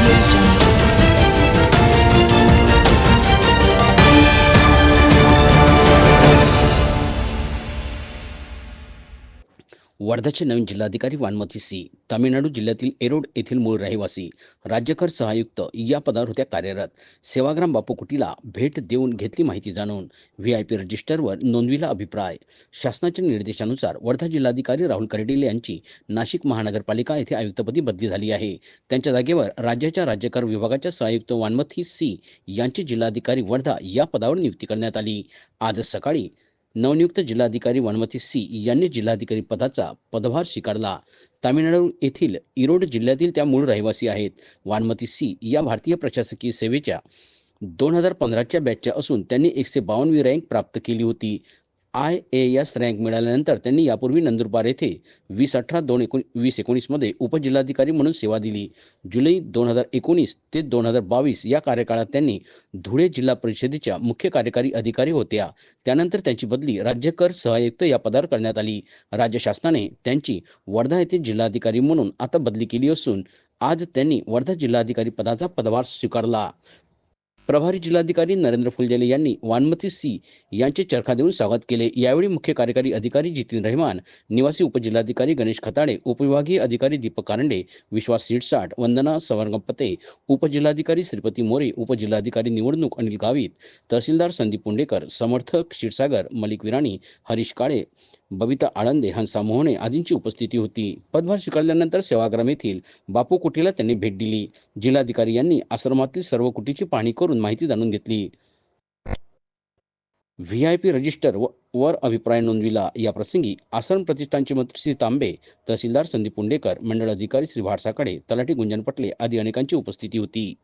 You. वर्धाचे नवीन जिल्हाधिकारी वानमती C. Tamil Nadu जिल्ह्यातील एरोड येथील मूळ रहिवासी राज्यकर सहायुक्त या पदावर होत्या कार्यरत. सेवाग्राम बापू कुटीला भेट देऊन घेतली माहिती जाणून व्ही आय पी रजिस्टरवर नोंदविला अभिप्राय. शासनाच्या निर्देशानुसार वर्धा जिल्हाधिकारी राहुल कर्डिले यांची नाशिक महानगरपालिका येथे आयुक्तपदी बदली झाली आहे. त्यांच्या जागेवर राज्याच्या राज्यकर विभागाच्या सहायुक्त वानमथी सी यांची जिल्हाधिकारी वर्धा या पदावर नियुक्ती करण्यात आली. आज सकाळी नवनियुक्त जिल्हाधिकारी वनमती सी यांनी जिल्हाधिकारी पदाचा पदभार स्वीकारला. तामिळनाडू येथील इरोड जिल्ह्यातील त्या मूळ रहिवासी आहेत. वानमती सी या भारतीय प्रशासकीय सेवेच्या दोन हजार पंधराच्या बॅचच्या असून त्यांनी एकशे बावन्नवी रँक प्राप्त केली होती. आय ए एस रँक मिळाल्यानंतर त्यांनी यापूर्वी नंदुरबार येथे वीस अठरा दोन एकोण वीस एकोणीसमध्ये उपजिल्हाधिकारी म्हणून सेवा दिली. जुलै दोन हजार एकोणीस ते दोन हजार बावीस या कार्यकाळात त्यांनी धुळे जिल्हा परिषदेच्या मुख्य कार्यकारी अधिकारी होत्या. त्यानंतर त्यांची बदली राज्य कर सहायुक्त या पदावर करण्यात आली. राज्य शासनाने त्यांची वर्धा येथे जिल्हाधिकारी म्हणून आता बदली केली असून आज त्यांनी वर्धा जिल्हाधिकारी पदाचा पदभार स्वीकारला. प्रभारी जिल्हाधिकारी नरेंद्र फुलझेले यांनी वानमती सी यांचे चरखा देऊन स्वागत केले. यावेळी मुख्य कार्यकारी अधिकारी जितीन रहमान निवासी उपजिल्हाधिकारी गणेश खताडे उपविभागीय अधिकारी दीपक कारंडे विश्वास सीडसाट वंदना सवरंगपते उपजिल्हाधिकारी श्रीपती मोरे उपजिल्हाधिकारी निवडणूक अनिल गावित तहसीलदार संदीप पुंडेकर समर्थक क्षीरसागर मलिक विराणी हरीश काळे बबिता आळंदे हंसा मोहने आदींची उपस्थिती होती. पदभार स्वीकारल्यानंतर सेवाग्राम येथील बापू कुटीला त्यांनी भेट दिली? जिल्हाधिकारी यांनी आश्रमातील सर्व कुटीची पाहणी करून माहिती जाणून घेतली. व्ही आय पी रजिस्टर व- वर अभिप्राय नोंदविला. या प्रसंगी आश्रम प्रतिष्ठानचे मंत्री श्री तांबे तहसीलदार संदीप पुंडेकर मंडळ अधिकारी श्री भारसाकडे तलाठी गुंजन पटले आदी अनेकांची उपस्थिती होती.